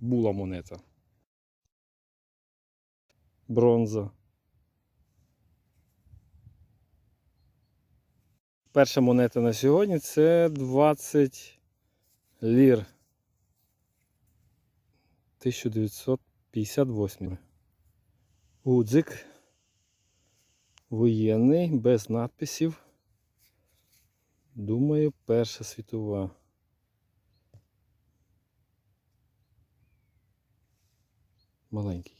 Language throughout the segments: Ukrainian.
Була монета. Бронза. Перша монета на сьогодні це 20 лір. 1958. Гудзик. Воєнний, без надписів. Думаю, Перша світова. Маленький.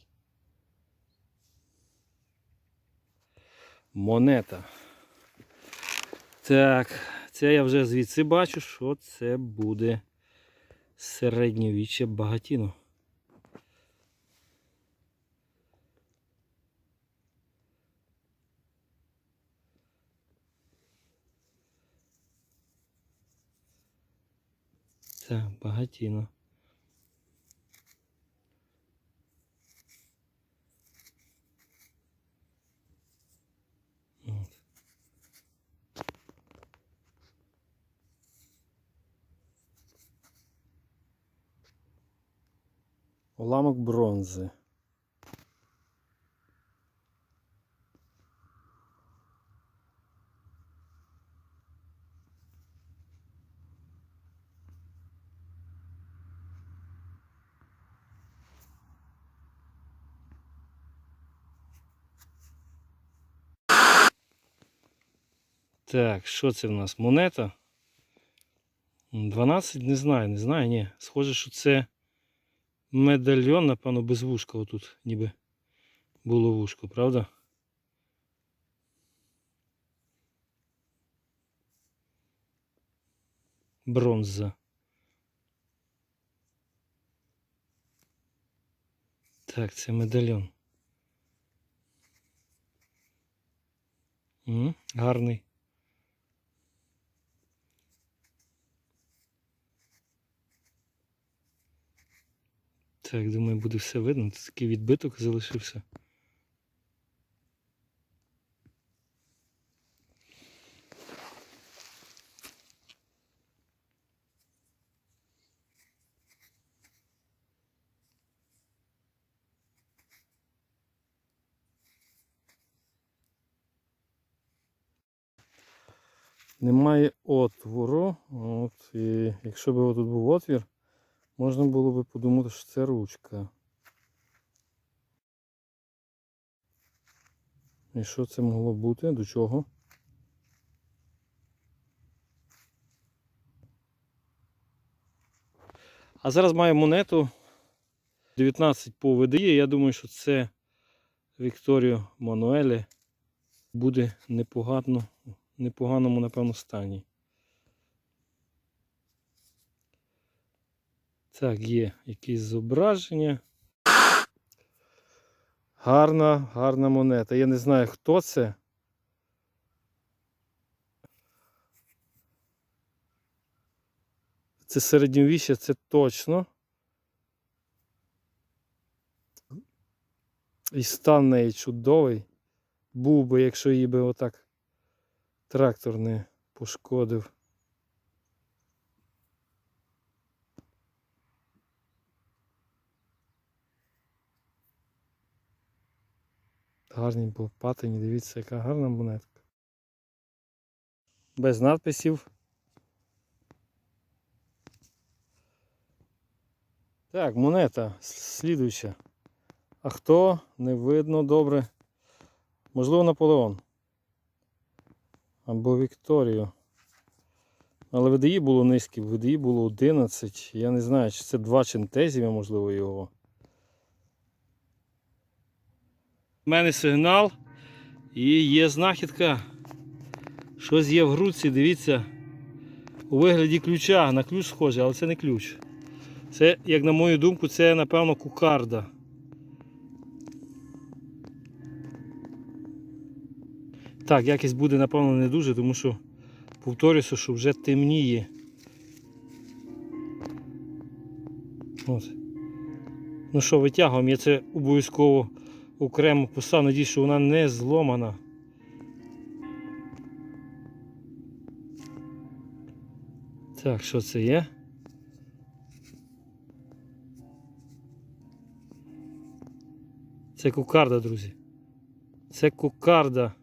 Монета. Так, це я вже звідси бачу, що це буде середньовіччя багатіно. Так, багатіно. Уламок бронзи. Так, що це в нас? Монета? 12, не знаю, не знаю, ні. Схоже, що це медальйон, напевно, без вушка отут, ніби було вушко, правда? Бронза. Так, це медальйон. Гарний. Так, думаю, буде все видно. Тут такий відбиток залишився. Немає отвору. От, і якщо б тут був отвір, можна було би подумати, що це ручка. І що це могло бути? До чого? А зараз маю монету 19 по ВДЄ. Я думаю, що це Вікторіо Мануеле буде непогано, непоганому, напевно, стані. Так, є якісь зображення. Гарна, гарна монета. Я не знаю, хто це. Це середньовіччя, це точно. І стан неї чудовий. Був би, якщо її би отак трактор не пошкодив. Гарні патині, дивіться, яка гарна монетка. Без надписів. Так, монета слідуюча. А хто? Не видно добре. Можливо, Наполеон. Або Вікторію. Але ВДІ було низьке, ВДІ було 11. Я не знаю, чи це два чинтезіві, можливо, його. У мене сигнал і є знахідка. Щось є в грудці, дивіться. У вигляді ключа. На ключ схоже, але це не ключ. Це, як на мою думку, це, напевно, кукарда. Так, якість буде, напевно, не дуже, тому що повторюся, що вже темніє. От. Ну що, витягуємо, я це обов'язково окремо писав, надію, що вона не зломана. Так, що це є? Це кукарда, друзі. Це кукарда.